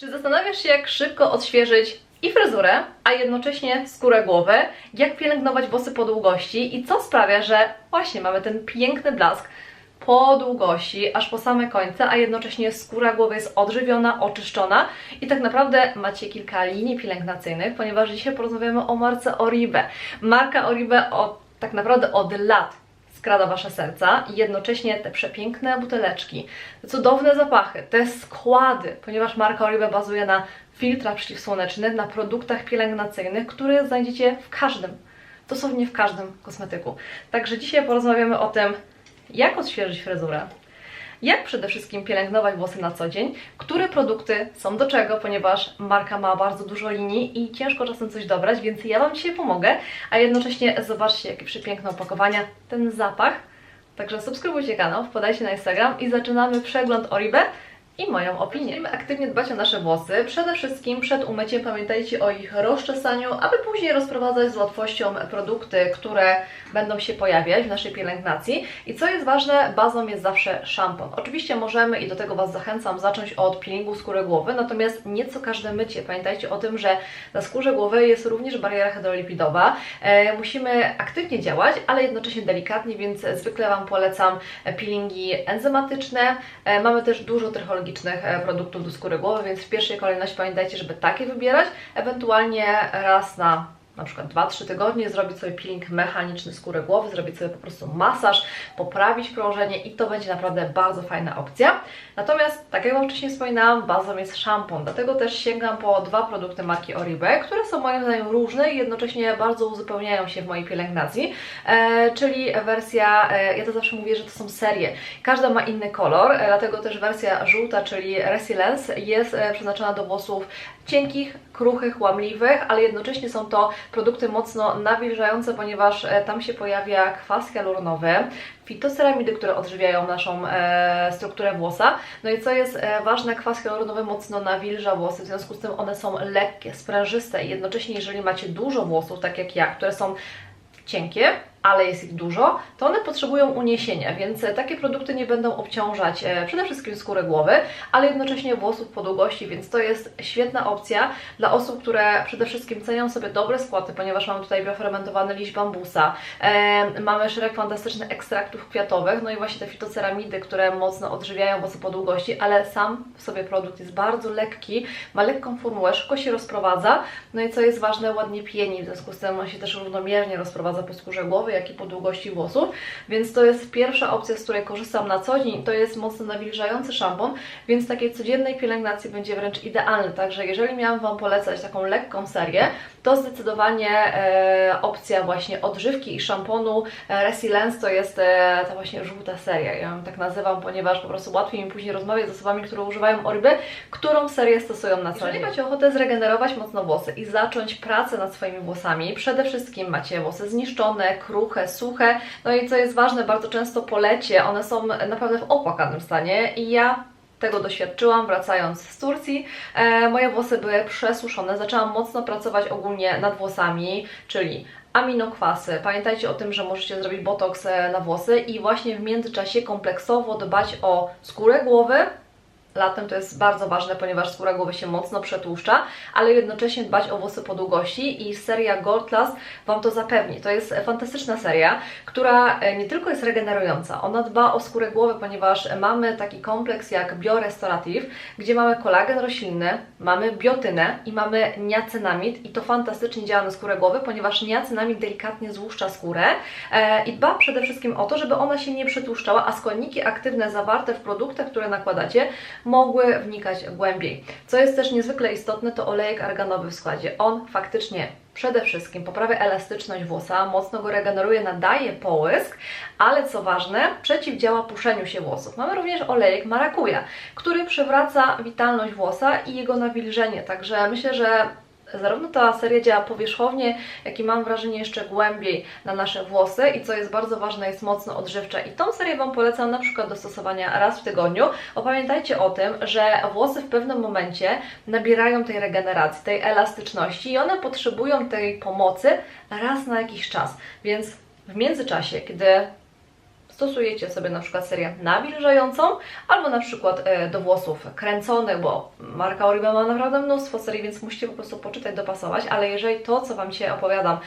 Czy zastanawiasz się, jak szybko odświeżyć i fryzurę, a jednocześnie skórę głowy? Jak pielęgnować włosy po długości i co sprawia, że właśnie mamy ten piękny blask po długości, aż po same końce, a jednocześnie skóra głowy jest odżywiona, oczyszczona i tak naprawdę macie kilka linii pielęgnacyjnych, ponieważ dzisiaj porozmawiamy o marce Oribe. Marka Oribe tak naprawdę od lat skrada Wasze serca i jednocześnie te przepiękne buteleczki, te cudowne zapachy, te składy, ponieważ marka Oribe bazuje na filtrach przeciwsłonecznych, na produktach pielęgnacyjnych, które znajdziecie w każdym, dosłownie w każdym kosmetyku. Także dzisiaj porozmawiamy o tym, jak odświeżyć fryzurę, jak przede wszystkim pielęgnować włosy na co dzień, które produkty są do czego, ponieważ marka ma bardzo dużo linii i ciężko czasem coś dobrać, więc ja Wam dzisiaj pomogę, a jednocześnie zobaczcie, jakie przepiękne opakowania, ten zapach. Także subskrybujcie kanał, wpadajcie na Instagram i zaczynamy przegląd Oribe i moją opinię. Musimy aktywnie dbać o nasze włosy. Przede wszystkim przed umyciem pamiętajcie o ich rozczesaniu, aby później rozprowadzać z łatwością produkty, które będą się pojawiać w naszej pielęgnacji. I co jest ważne, bazą jest zawsze szampon. Oczywiście możemy, i do tego Was zachęcam, zacząć od peelingu skóry głowy, natomiast nie co każde mycie. Pamiętajcie o tym, że na skórze głowy jest również bariera hydrolipidowa. E, musimy aktywnie działać, ale jednocześnie delikatnie, więc zwykle Wam polecam peelingi enzymatyczne. E, mamy też dużo technologicznych e, produktów do skóry głowy, więc w pierwszej kolejności pamiętajcie, żeby takie wybierać, ewentualnie raz na na przykład 2-3 tygodnie zrobić sobie peeling mechaniczny skóry głowy, zrobić sobie po prostu masaż, poprawić krążenie i to będzie naprawdę bardzo fajna opcja. Natomiast, tak jak Wam wcześniej wspominałam, bazą jest szampon, dlatego też sięgam po dwa produkty marki Oribe, które są moim zdaniem różne i jednocześnie bardzo uzupełniają się w mojej pielęgnacji, e, czyli wersja, e, ja to zawsze mówię, że to są serie, każda ma inny kolor, e, dlatego też wersja żółta, czyli Resilience jest e, przeznaczona do włosów cienkich, kruchych, łamliwych, ale jednocześnie są to produkty mocno nawilżające, ponieważ e, tam się pojawia kwas hialuronowy, fitoceramidy, które odżywiają naszą e, strukturę włosa. No i co jest e, ważne, kwas hialuronowy mocno nawilża włosy, w związku z tym one są lekkie, sprężyste i jednocześnie jeżeli macie dużo włosów, tak jak ja, które są cienkie, ale jest ich dużo, to one potrzebują uniesienia, więc e, takie produkty nie będą obciążać e, przede wszystkim skóry głowy, ale jednocześnie włosów po długości, więc to jest świetna opcja dla osób, które przede wszystkim cenią sobie dobre składy, ponieważ mamy tutaj biofermentowany liść bambusa, e, mamy szereg fantastycznych ekstraktów kwiatowych, no i właśnie te fitoceramidy, które mocno odżywiają włosy po długości, ale sam w sobie produkt jest bardzo lekki, ma lekką formułę, szybko się rozprowadza, no i co jest ważne, ładnie pieni, w związku z tym on się też równomiernie rozprowadza po skórze głowy, jak i po długości włosów, więc to jest pierwsza opcja, z której korzystam na co dzień. To jest mocno nawilżający szampon, więc takiej codziennej pielęgnacji będzie wręcz idealny. Także jeżeli miałam Wam polecać taką lekką serię, to zdecydowanie e, opcja właśnie odżywki i szamponu e, Resilience to jest e, ta właśnie żółta seria. Ja ją tak nazywam, ponieważ po prostu łatwiej mi później rozmawiać z osobami, które używają Oriby, którą serię stosują na co dzień. Jeżeli macie ochotę zregenerować mocno włosy i zacząć pracę nad swoimi włosami, przede wszystkim macie włosy zniszczone, kruche, suche, no i co jest ważne, bardzo często po lecie one są naprawdę w opłakanym stanie i ja tego doświadczyłam wracając z Turcji. E, moje włosy były przesuszone, zaczęłam mocno pracować ogólnie nad włosami, czyli aminokwasy. Pamiętajcie o tym, że możecie zrobić botoks e, na włosy i właśnie w międzyczasie kompleksowo dbać o skórę głowy, Latem to jest bardzo ważne, ponieważ skóra głowy się mocno przetłuszcza, ale jednocześnie dbać o włosy po długości i seria Gold Wam to zapewni. To jest fantastyczna seria, która e, nie tylko jest regenerująca, ona dba o skórę głowy, ponieważ mamy taki kompleks jak Biorestorative, gdzie mamy kolagen roślinny, mamy biotynę i mamy niacenamid i to fantastycznie działa na skórę głowy, ponieważ niacenamid delikatnie złuszcza skórę e, i dba przede wszystkim o to, żeby ona się nie przetłuszczała, a składniki aktywne zawarte w produktach, które nakładacie, mogły wnikać głębiej. Co jest też niezwykle istotne, to olejek arganowy w składzie. On faktycznie przede wszystkim poprawia elastyczność włosa, mocno go regeneruje, nadaje połysk, ale co ważne, przeciwdziała puszeniu się włosów. Mamy również olejek marakuja, który przywraca witalność włosa i jego nawilżenie, także myślę, że zarówno ta seria działa powierzchownie, jak i mam wrażenie jeszcze głębiej na nasze włosy i co jest bardzo ważne, jest mocno odżywcza. I tą serię Wam polecam na przykład do stosowania raz w tygodniu, bo pamiętajcie o tym, że włosy w pewnym momencie nabierają tej regeneracji, tej elastyczności i one potrzebują tej pomocy raz na jakiś czas. Więc w międzyczasie, kiedy stosujecie sobie na przykład serię nawilżającą, albo na przykład e, do włosów kręconych, bo marka Oribe ma naprawdę mnóstwo serii, więc musicie po prostu poczytać, dopasować, ale jeżeli to, co Wam dzisiaj opowiadam,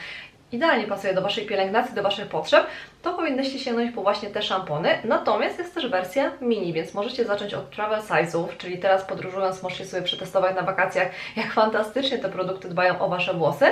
idealnie pasuje do Waszej pielęgnacji, do Waszych potrzeb, to powinnyście sięgnąć po właśnie te szampony. Natomiast jest też wersja mini, więc możecie zacząć od travel size'ów, czyli teraz podróżując możecie sobie przetestować na wakacjach, jak fantastycznie te produkty dbają o Wasze włosy.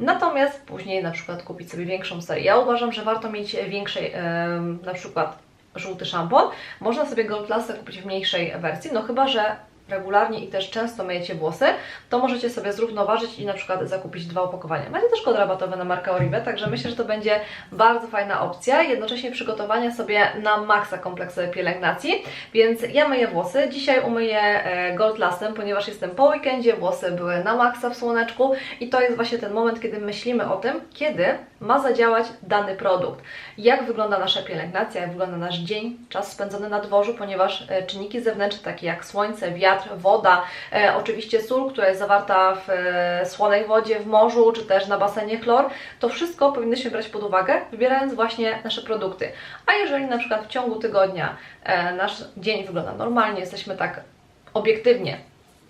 Natomiast później na przykład kupić sobie większą serię. Ja uważam, że warto mieć większej, em, na przykład żółty szampon. Można sobie Gold Classy kupić w mniejszej wersji, no chyba, że regularnie i też często myjecie włosy, to możecie sobie zrównoważyć i na przykład zakupić dwa opakowania. Macie też kod rabatowy na markę Oribe, także myślę, że to będzie bardzo fajna opcja. Jednocześnie przygotowanie sobie na maksa kompleksu pielęgnacji, więc ja myję włosy. Dzisiaj umyję e, Gold Lastem, ponieważ jestem po weekendzie, włosy były na maksa w słoneczku i to jest właśnie ten moment, kiedy myślimy o tym, kiedy ma zadziałać dany produkt. Jak wygląda nasza pielęgnacja, jak wygląda nasz dzień, czas spędzony na dworzu, ponieważ e, czynniki zewnętrzne takie jak słońce, wiatr, woda, e, oczywiście sól, która jest zawarta w e, słonej wodzie, w morzu, czy też na basenie chlor, to wszystko powinnyśmy brać pod uwagę, wybierając właśnie nasze produkty. A jeżeli na przykład w ciągu tygodnia e, nasz dzień wygląda normalnie, jesteśmy tak obiektywnie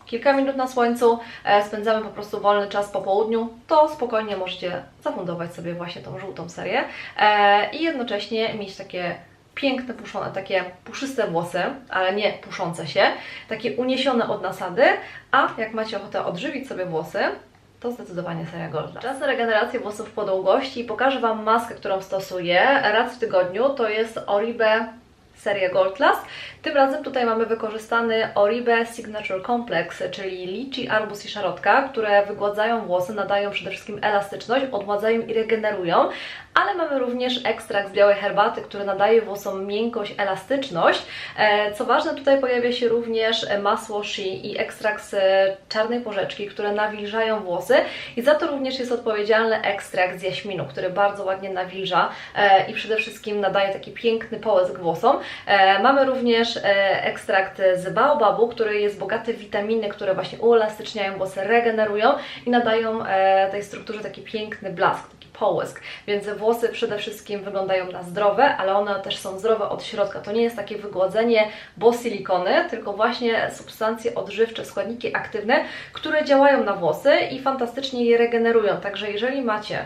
kilka minut na słońcu, e, spędzamy po prostu wolny czas po południu, to spokojnie możecie zafundować sobie właśnie tą żółtą serię e, i jednocześnie mieć takie piękne, puszone, takie puszyste włosy, ale nie puszące się, takie uniesione od nasady, a jak macie ochotę odżywić sobie włosy, to zdecydowanie seria Golda. Czas na regenerację włosów po długości i pokażę Wam maskę, którą stosuję raz w tygodniu. To jest Oribe seria Gold. Tym razem tutaj mamy wykorzystany Oribe Signature Complex, czyli liczy, arbuz i szarotka, które wygładzają włosy, nadają przede wszystkim elastyczność, odmładzają i regenerują, ale mamy również ekstrakt z białej herbaty, który nadaje włosom miękkość, elastyczność. E, Co ważne, tutaj pojawia się również masło shea i ekstrakt z czarnej porzeczki, które nawilżają włosy i za to również jest odpowiedzialny ekstrakt z jaśminu, który bardzo ładnie nawilża e, i przede wszystkim nadaje taki piękny połysk włosom. E, Mamy również e, ekstrakt z baobabu, który jest bogaty w witaminy, które właśnie uelastyczniają włosy, regenerują i nadają e, tej strukturze taki piękny blask, taki połysk. Więc włosy przede wszystkim wyglądają na zdrowe, ale one też są zdrowe od środka. To nie jest takie wygładzenie, bo silikony, tylko właśnie substancje odżywcze, składniki aktywne, które działają na włosy i fantastycznie je regenerują. Także jeżeli macie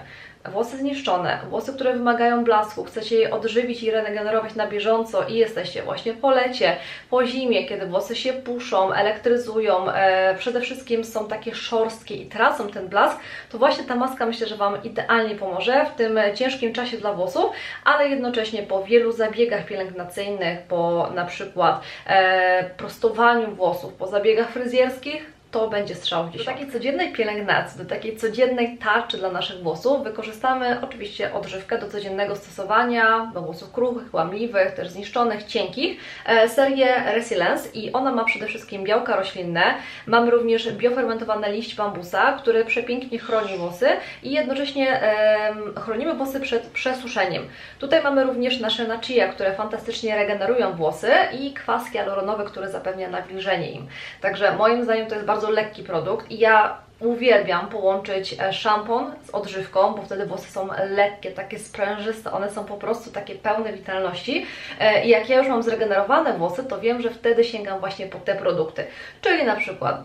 włosy zniszczone, włosy, które wymagają blasku, chcecie je odżywić i regenerować na bieżąco i jesteście właśnie po lecie, po zimie, kiedy włosy się puszą, elektryzują, e, przede wszystkim są takie szorstkie i tracą ten blask, to właśnie ta maska myślę, że Wam idealnie pomoże w tym ciężkim czasie dla włosów, ale jednocześnie po wielu zabiegach pielęgnacyjnych, po na przykład e, prostowaniu włosów, po zabiegach fryzjerskich, to będzie strzał w Do takiej codziennej pielęgnacji, do takiej codziennej tarczy dla naszych włosów wykorzystamy oczywiście odżywkę do codziennego stosowania, do włosów kruchych, łamliwych, też zniszczonych, cienkich, e, serię Resilience i ona ma przede wszystkim białka roślinne. Mamy również biofermentowane liść bambusa, który przepięknie chroni włosy i jednocześnie chronimy włosy przed przesuszeniem. Tutaj mamy również nasze chia, które fantastycznie regenerują włosy i kwas hialuronowy, który zapewnia nawilżenie im. Także moim zdaniem to jest bardzo lekki produkt i ja uwielbiam połączyć e, szampon z odżywką, bo wtedy włosy są lekkie, takie sprężyste, one są po prostu takie pełne witalności. E, i jak ja już mam zregenerowane włosy, to wiem, że wtedy sięgam właśnie po te produkty, czyli na przykład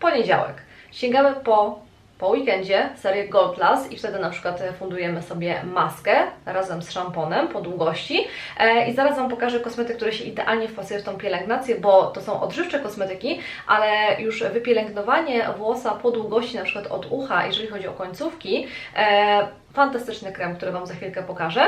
poniedziałek, sięgamy po po weekendzie serię Gold Class i wtedy na przykład fundujemy sobie maskę razem z szamponem po długości. E, i zaraz Wam pokażę kosmetyk, który się idealnie wpasuje w tą pielęgnację, bo to są odżywcze kosmetyki, ale już wypielęgnowanie włosa po długości na przykład od ucha, jeżeli chodzi o końcówki, e, fantastyczny krem, który Wam za chwilkę pokażę.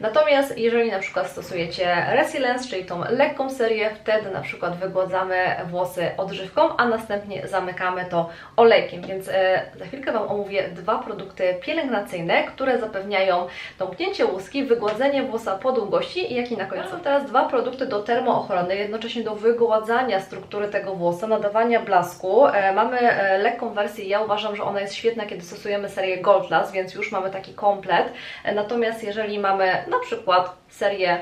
Natomiast jeżeli na przykład stosujecie Resilience, czyli tą lekką serię, wtedy na przykład wygładzamy włosy odżywką, a następnie zamykamy to olejkiem. Więc e, za chwilkę Wam omówię dwa produkty pielęgnacyjne, które zapewniają domknięcie łuski, wygładzenie włosa po długości, jak i na końcu. Teraz dwa produkty do termoochrony, jednocześnie do wygładzania struktury tego włosa, nadawania blasku. E, mamy e, lekką wersję, ja uważam, że ona jest świetna, kiedy stosujemy serię Gold więc już mamy taki komplet. E, Natomiast jeżeli mamy na przykład serię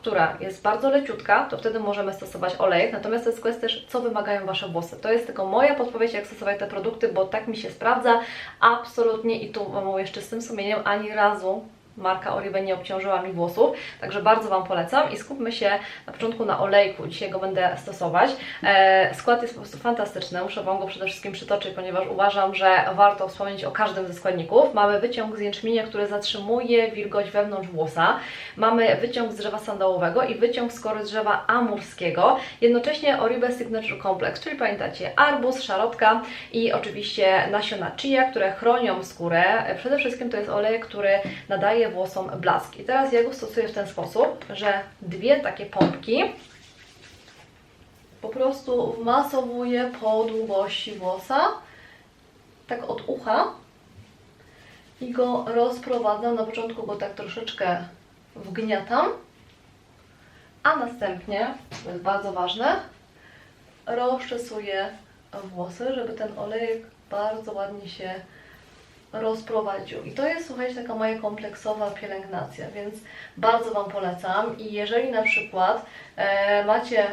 która jest bardzo leciutka, to wtedy możemy stosować olejek. Natomiast to jest kwestia też, co wymagają Wasze włosy. To jest tylko moja podpowiedź, jak stosować te produkty, bo tak mi się sprawdza. Absolutnie i tu Wam mówię z czystym sumieniem, ani razu marka Oribe nie obciążyła mi włosów, także bardzo Wam polecam i skupmy się na początku na olejku, dzisiaj go będę stosować. E, skład jest po prostu fantastyczny, muszę Wam go przede wszystkim przytoczyć, ponieważ uważam, że warto wspomnieć o każdym ze składników. Mamy wyciąg z jęczmienia, który zatrzymuje wilgoć wewnątrz włosa, mamy wyciąg z drzewa sandałowego i wyciąg z kory drzewa amurskiego, jednocześnie Oribe Signature Complex, czyli pamiętacie arbuz, szarotka i oczywiście nasiona chia, które chronią skórę. Przede wszystkim to jest olej, który nadaje włosom blask. I teraz ja go stosuję w ten sposób, że dwie takie pompki po prostu wmasowuję po długości włosa, tak od ucha i go rozprowadzam. Na początku go tak troszeczkę wgniatam, a następnie, to jest bardzo ważne, rozczesuję włosy, żeby ten olejek bardzo ładnie się rozprowadził. I to jest, słuchajcie, taka moja kompleksowa pielęgnacja, więc bardzo Wam polecam. I jeżeli na przykład e, macie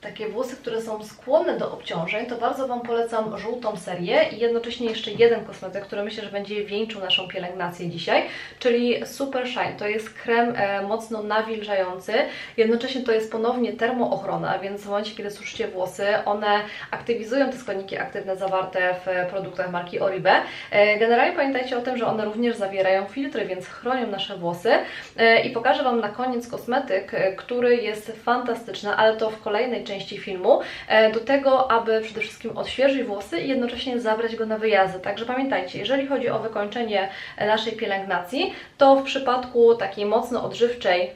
takie włosy, które są skłonne do obciążeń, to bardzo Wam polecam żółtą serię i jednocześnie jeszcze jeden kosmetyk, który myślę, że będzie wieńczył naszą pielęgnację dzisiaj, czyli Super Shine. To jest krem e, mocno nawilżający, jednocześnie to jest ponownie termoochrona, więc w momencie, kiedy suszycie włosy, one aktywizują te składniki aktywne zawarte w produktach marki Oribe. E, generalnie pamiętajcie o tym, że one również zawierają filtry, więc chronią nasze włosy e, i pokażę Wam na koniec kosmetyk, który jest fantastyczny, ale to w kolejnej części filmu, e, do tego, aby przede wszystkim odświeżyć włosy i jednocześnie zabrać go na wyjazdy. Także pamiętajcie, jeżeli chodzi o wykończenie e, naszej pielęgnacji, to w przypadku takiej mocno odżywczej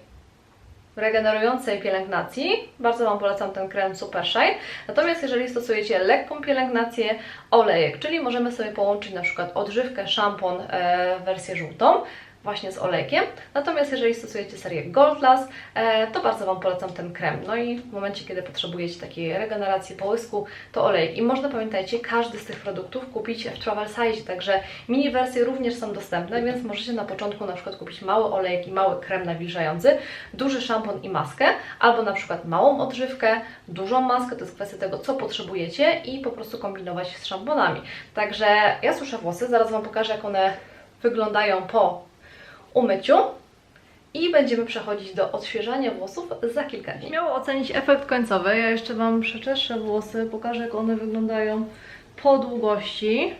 regenerującej pielęgnacji. Bardzo Wam polecam ten krem Super Shine. Natomiast jeżeli stosujecie lekką pielęgnację, olejek, czyli możemy sobie połączyć na przykład odżywkę, szampon, e, wersję żółtą, właśnie z olejkiem. Natomiast jeżeli stosujecie serię Gold e, to bardzo Wam polecam ten krem. No i w momencie, kiedy potrzebujecie takiej regeneracji połysku, to olejek. I można, pamiętajcie, każdy z tych produktów kupić w travel size, także mini wersje również są dostępne, więc możecie na początku na przykład kupić mały olejek i mały krem nawilżający, duży szampon i maskę, albo na przykład małą odżywkę, dużą maskę, to jest kwestia tego, co potrzebujecie i po prostu kombinować z szamponami. Także ja suszę włosy, zaraz Wam pokażę, jak one wyglądają po umyciu i będziemy przechodzić do odświeżania włosów za kilka dni. Miało ocenić efekt końcowy. Ja jeszcze Wam przeczeszę włosy, pokażę jak one wyglądają po długości.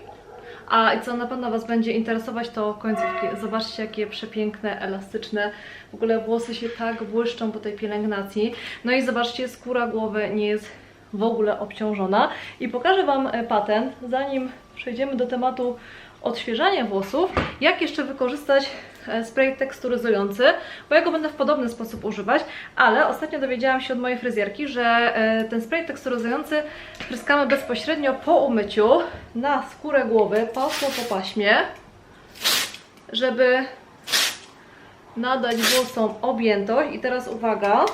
A co na pewno Was będzie interesować to końcówki. Zobaczcie jakie przepiękne, elastyczne. W ogóle włosy się tak błyszczą po tej pielęgnacji. No i zobaczcie, skóra głowy nie jest w ogóle obciążona. I pokażę Wam e, patent, zanim przejdziemy do tematu odświeżania włosów, jak jeszcze wykorzystać e, spray teksturyzujący, bo ja go będę w podobny sposób używać, ale ostatnio dowiedziałam się od mojej fryzjerki, że e, ten spray teksturyzujący pryskamy bezpośrednio po umyciu na skórę głowy, pasmo po paśmie, żeby nadać włosom objętość. I teraz uwaga,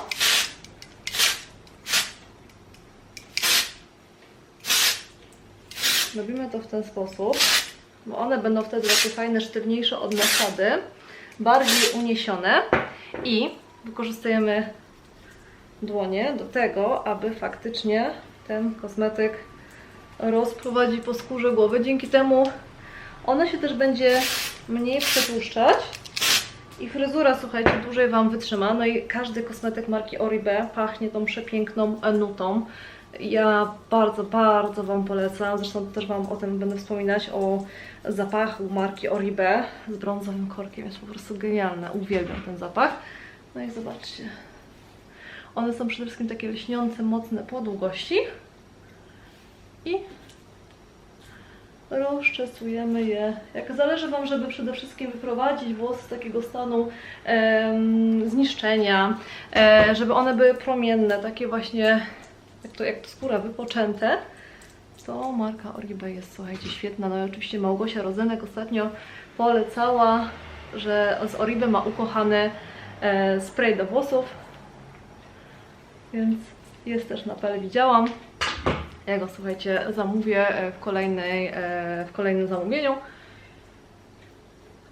robimy to w ten sposób bo one będą wtedy takie fajne, sztywniejsze od nasady, bardziej uniesione i wykorzystujemy dłonie do tego, aby faktycznie ten kosmetyk rozprowadzić po skórze głowy. Dzięki temu one się też będzie mniej przetłuszczać i fryzura, słuchajcie, dłużej Wam wytrzyma. No i każdy kosmetyk marki Oribe pachnie tą przepiękną nutą. Ja bardzo, bardzo Wam polecam. Zresztą też Wam o tym będę wspominać, o zapachu marki Oribe z brązowym korkiem. Jest po prostu genialne. Uwielbiam ten zapach. No i zobaczcie. One są przede wszystkim takie lśniące, mocne po długości. I rozczesujemy je. Jak zależy Wam, żeby przede wszystkim wyprowadzić włosy z takiego stanu em, zniszczenia, e, żeby one były promienne, takie właśnie jak to, jak to skóra wypoczęte, to marka Oribe jest, słuchajcie, świetna. No i oczywiście Małgosia Rozenek ostatnio polecała, że z Oribe ma ukochany e, spray do włosów, więc jest też na pele, widziałam. Ja go, słuchajcie, zamówię e, w, kolejnej, e, w kolejnym zamówieniu.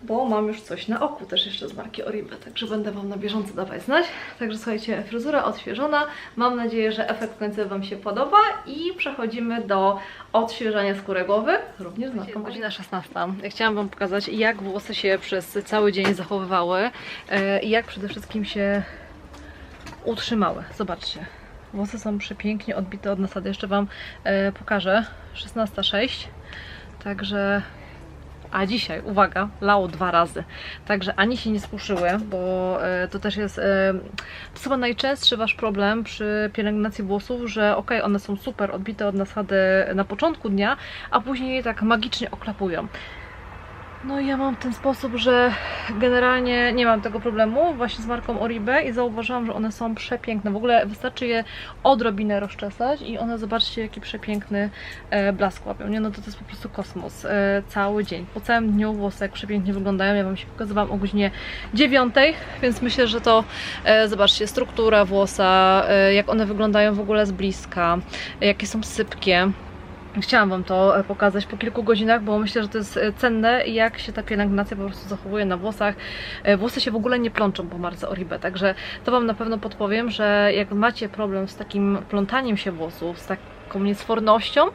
Bo mam już coś na oku też jeszcze z marki Oribe, także będę Wam na bieżąco dawać znać. Także słuchajcie, fryzura odświeżona, mam nadzieję, że efekt końcowy Wam się podoba i przechodzimy do odświeżania skóry głowy, również z marką Godzina 16. Ja chciałam Wam pokazać, jak włosy się przez cały dzień zachowywały e, i jak przede wszystkim się utrzymały. Zobaczcie. Włosy są przepięknie odbite od nasady. Jeszcze Wam e, pokażę. 16.06. Także a dzisiaj, uwaga, lało dwa razy. Także ani się nie spuszyły, bo e, to też jest. E, to chyba najczęstszy Wasz problem przy pielęgnacji włosów, że ok, one są super odbite od nasady na początku dnia, a później tak magicznie oklapują. No ja mam ten sposób, że generalnie nie mam tego problemu właśnie z marką Oribe i zauważyłam, że one są przepiękne. W ogóle wystarczy je odrobinę rozczesać i one zobaczcie jaki przepiękny e, blask łapią. Nie no to, to jest po prostu kosmos. E, cały dzień. Po całym dniu włosy jak przepięknie wyglądają. Ja Wam się pokazywałam o godzinie 9, więc myślę, że to e, zobaczcie, struktura włosa, jak one wyglądają w ogóle z bliska, jakie są sypkie. Chciałam Wam to e, pokazać po kilku godzinach, bo myślę, że to jest e, cenne, jak się ta pielęgnacja po prostu zachowuje na włosach. E, Włosy się w ogóle nie plączą po marce Oribe, także to Wam na pewno podpowiem, że jak macie problem z takim plątaniem się włosów, z taką niesfornością,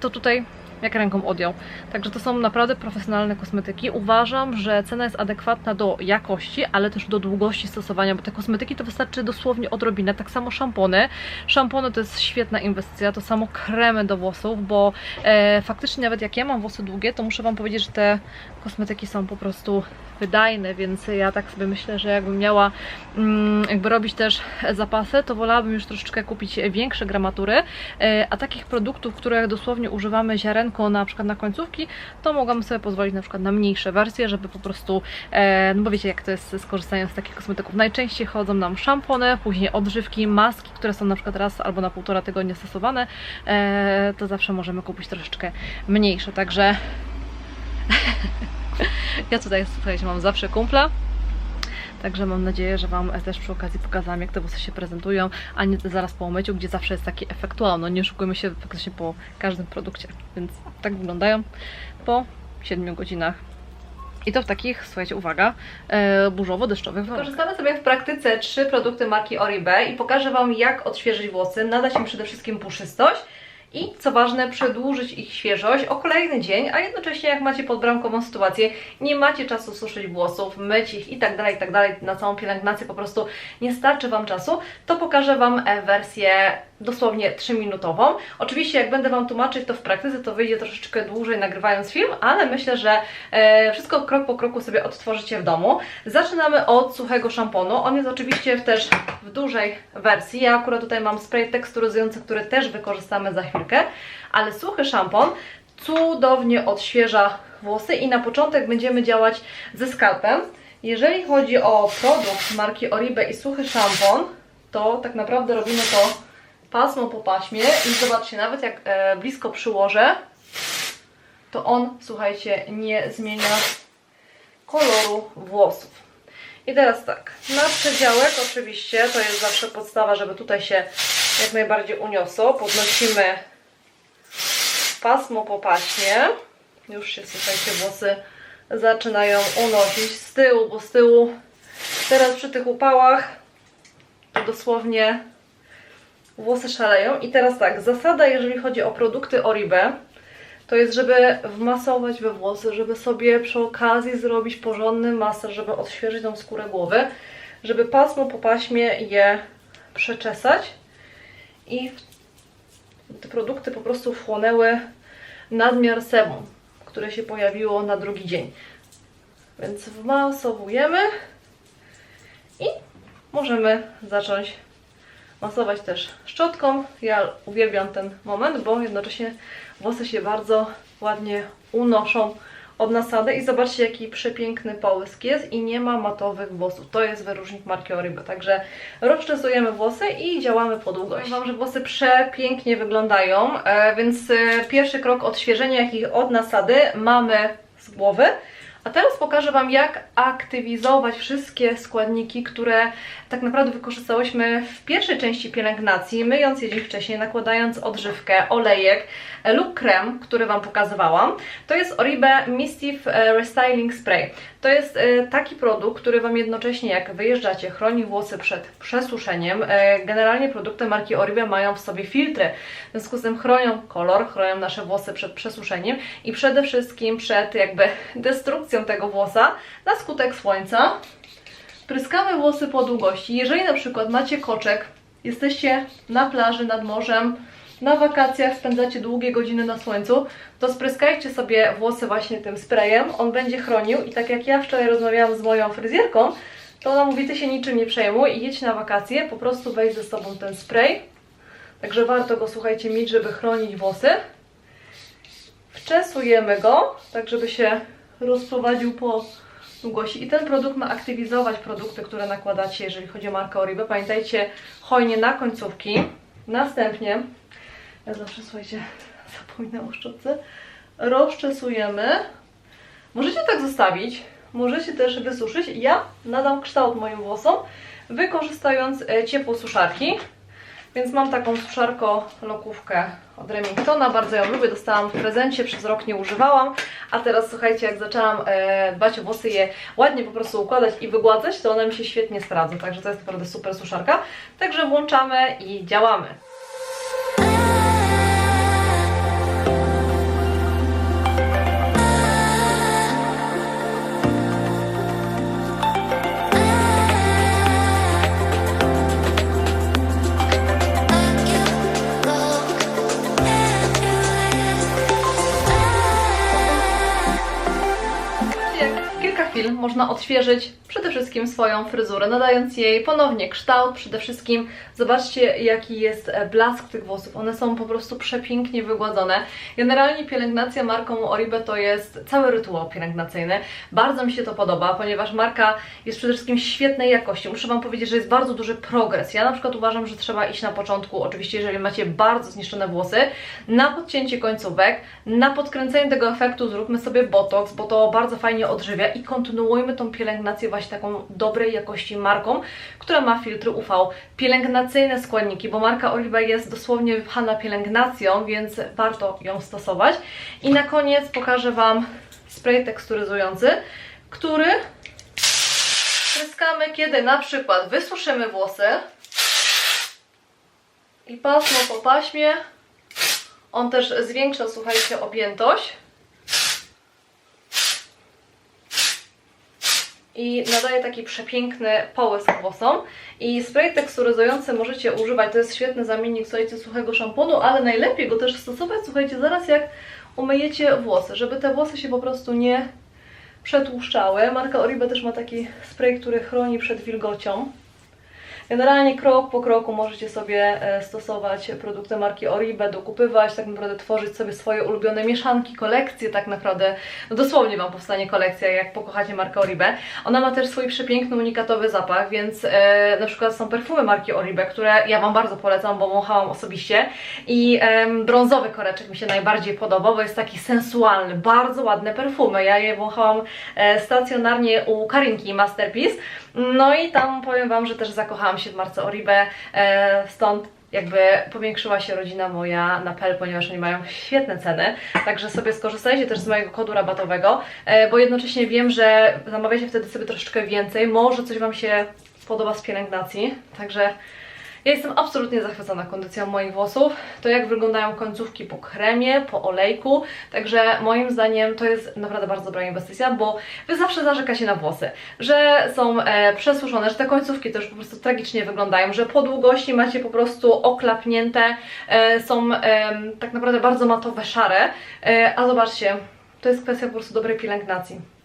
to tutaj jak ręką odjął. Także to są naprawdę profesjonalne kosmetyki. Uważam, że cena jest adekwatna do jakości, ale też do długości stosowania, bo te kosmetyki to wystarczy dosłownie odrobinę. Tak samo szampony. Szampony to jest świetna inwestycja, to samo kremy do włosów, bo e, faktycznie nawet jak ja mam włosy długie, to muszę Wam powiedzieć, że te kosmetyki są po prostu wydajne, więc ja tak sobie myślę, że jakbym miała mm, jakby robić też zapasy, to wolałabym już troszeczkę kupić większe gramatury, e, a takich produktów, których dosłownie używamy na przykład na końcówki, to mogłam sobie pozwolić na przykład na mniejsze wersje, żeby po prostu, e, no bo wiecie jak to jest z korzystaniem z takich kosmetyków. Najczęściej chodzą nam szampony, później odżywki, maski, które są na przykład raz albo na półtora tygodnia stosowane, e, to zawsze możemy kupić troszeczkę mniejsze, także ja tutaj, słuchajcie, mam zawsze kumpla. Także mam nadzieję, że Wam też przy okazji pokazałam, jak te włosy się prezentują, a nie zaraz po umyciu, gdzie zawsze jest taki efekt wow. No nie oszukujmy się faktycznie po każdym produkcie. Więc tak wyglądają po 7 godzinach. I to w takich, słuchajcie, uwaga, e, burzowo-deszczowych. Korzystamy sobie w praktyce trzy produkty marki Oribe i pokażę Wam, jak odświeżyć włosy, nadać im przede wszystkim puszystość i co ważne, przedłużyć ich świeżość o kolejny dzień, a jednocześnie jak macie podbramkową sytuację, nie macie czasu suszyć włosów, myć ich i tak dalej, tak dalej, na całą pielęgnację po prostu nie starczy Wam czasu, to pokażę Wam e, wersję dosłownie 3-minutową. Oczywiście jak będę Wam tłumaczyć to w praktyce, to wyjdzie troszeczkę dłużej nagrywając film, ale myślę, że e, wszystko krok po kroku sobie odtworzycie w domu. Zaczynamy od suchego szamponu. On jest oczywiście też w dużej wersji. Ja akurat tutaj mam spray teksturyzujący, który też wykorzystamy za chwilkę, ale suchy szampon cudownie odświeża włosy i na początek będziemy działać ze skalpem. Jeżeli chodzi o produkt marki Oribe i suchy szampon, to tak naprawdę robimy to pasmo po paśmie i zobaczcie, nawet jak e, blisko przyłożę, to on, słuchajcie, nie zmienia koloru włosów. I teraz tak, na przedziałek oczywiście, to jest zawsze podstawa, żeby tutaj się jak najbardziej uniosło. Podnosimy pasmo po paśmie. Już się, słuchajcie, włosy zaczynają unosić z tyłu, bo z tyłu teraz przy tych upałach to dosłownie włosy szaleją. I teraz tak, zasada jeżeli chodzi o produkty Oribe, to jest, żeby wmasować we włosy, żeby sobie przy okazji zrobić porządny masaż, żeby odświeżyć tą skórę głowy, żeby pasmo po paśmie je przeczesać i te produkty po prostu wchłonęły nadmiar sebum, które się pojawiło na drugi dzień. Więc wmasowujemy i możemy zacząć masować też szczotką. Ja uwielbiam ten moment, bo jednocześnie włosy się bardzo ładnie unoszą od nasady i zobaczcie jaki przepiękny połysk jest i nie ma matowych włosów. To jest wyróżnik marki Oribe, także rozczesujemy włosy i działamy po długości. Powiem Wam, że włosy przepięknie wyglądają, e, więc e, pierwszy krok odświeżenia ich od nasady mamy z głowy, A teraz pokażę Wam, jak aktywizować wszystkie składniki, które tak naprawdę wykorzystałyśmy w pierwszej części pielęgnacji, myjąc je dzień wcześniej, nakładając odżywkę, olejek e, lub krem, który Wam pokazywałam. To jest Oribe Mistif e, Restyling Spray. To jest e, taki produkt, który Wam jednocześnie, jak wyjeżdżacie, chroni włosy przed przesuszeniem. E, Generalnie produkty marki Oribe mają w sobie filtry, w związku z tym chronią kolor, chronią nasze włosy przed przesuszeniem i przede wszystkim przed jakby destrukcją tego włosa na skutek słońca. Pryskamy włosy po długości. Jeżeli na przykład macie koczek, jesteście na plaży, nad morzem, na wakacjach, spędzacie długie godziny na słońcu, to spryskajcie sobie włosy właśnie tym sprayem. On będzie chronił i tak jak ja wczoraj rozmawiałam z moją fryzjerką, to ona mówi, ty się niczym nie przejmuj i jedź na wakacje, po prostu weź ze sobą ten spray. Także warto go, słuchajcie, mieć, żeby chronić włosy. Wczesujemy go, tak żeby się rozprowadził po długości. I ten produkt ma aktywizować produkty, które nakładacie, jeżeli chodzi o markę Oribe. Pamiętajcie, hojnie na końcówki. Następnie, ja zawsze, słuchajcie, zapominam o szczotce, rozczesujemy. Możecie tak zostawić, możecie też wysuszyć. Ja nadam kształt moim włosom, wykorzystując e, ciepło suszarki. Więc mam taką suszarko-lokówkę od Remingtona, bardzo ją lubię, dostałam w prezencie, przez rok nie używałam, a teraz słuchajcie, jak zaczęłam e, dbać o włosy, je ładnie po prostu układać i wygładzać, to ona mi się świetnie sprawdza, także to jest naprawdę super suszarka. Także włączamy i działamy. Można odświeżyć przede wszystkim swoją fryzurę, nadając jej ponownie kształt. Przede wszystkim zobaczcie, jaki jest e, blask tych włosów. One są po prostu przepięknie wygładzone. Generalnie pielęgnacja marką Oribe to jest cały rytuał pielęgnacyjny. Bardzo mi się to podoba, ponieważ marka jest przede wszystkim świetnej jakości. Muszę Wam powiedzieć, że jest bardzo duży progres. Ja na przykład uważam, że trzeba iść na początku, oczywiście jeżeli macie bardzo zniszczone włosy, na podcięcie końcówek, na podkręcenie tego efektu zróbmy sobie botox, bo to bardzo fajnie odżywia i kontynuujmy tą pielęgnację właśnie taką dobrej jakości marką, która ma filtry UV. Pielęgnacyjne składniki, bo marka Oliva jest dosłownie wypchana pielęgnacją, więc warto ją stosować. I na koniec pokażę Wam spray teksturyzujący, który pryskamy, kiedy na przykład wysuszymy włosy i pasmo po paśmie on też zwiększa, słuchajcie, objętość. I nadaje taki przepiękny połysk włosom. I spray teksturyzujący możecie używać, to jest świetny zamiennik, słuchajcie, suchego szamponu, ale najlepiej go też stosować, słuchajcie, zaraz jak umyjecie włosy, żeby te włosy się po prostu nie przetłuszczały. Marka Oribe też ma taki spray, który chroni przed wilgocią. Generalnie krok po kroku możecie sobie e, stosować produkty marki Oribe, dokupywać, tak naprawdę tworzyć sobie swoje ulubione mieszanki, kolekcje tak naprawdę, no dosłownie Wam powstanie kolekcja, jak pokochacie markę Oribe. Ona ma też swój przepiękny, unikatowy zapach, więc e, na przykład są perfumy marki Oribe, które ja Wam bardzo polecam, bo wąchałam osobiście i e, brązowy koreczek mi się najbardziej podoba, bo jest taki sensualny, bardzo ładne perfumy. Ja je wąchałam e, stacjonarnie u Karinki Masterpiece, no i tam powiem Wam, że też zakochałam się w marce Oribe, e, stąd jakby powiększyła się rodzina moja na PEL, ponieważ oni mają świetne ceny, także sobie skorzystajcie też z mojego kodu rabatowego, e, bo jednocześnie wiem, że zamawiacie wtedy sobie troszeczkę więcej, może coś Wam się podoba z pielęgnacji, także ja jestem absolutnie zachwycona kondycją moich włosów, to jak wyglądają końcówki po kremie, po olejku, także moim zdaniem to jest naprawdę bardzo dobra inwestycja, bo Wy zawsze zarzekacie na włosy, że są e, przesuszone, że te końcówki też po prostu tragicznie wyglądają, że po długości macie po prostu oklapnięte, e, są e, tak naprawdę bardzo matowe, szare, e, a zobaczcie, to jest kwestia po prostu dobrej pielęgnacji.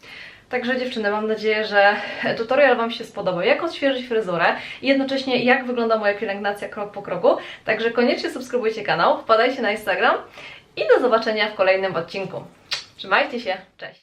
Także dziewczyny, mam nadzieję, że tutorial Wam się spodobał, jak odświeżyć fryzurę i jednocześnie jak wygląda moja pielęgnacja krok po kroku. Także koniecznie subskrybujcie kanał, wpadajcie na Instagram i do zobaczenia w kolejnym odcinku. Trzymajcie się, cześć!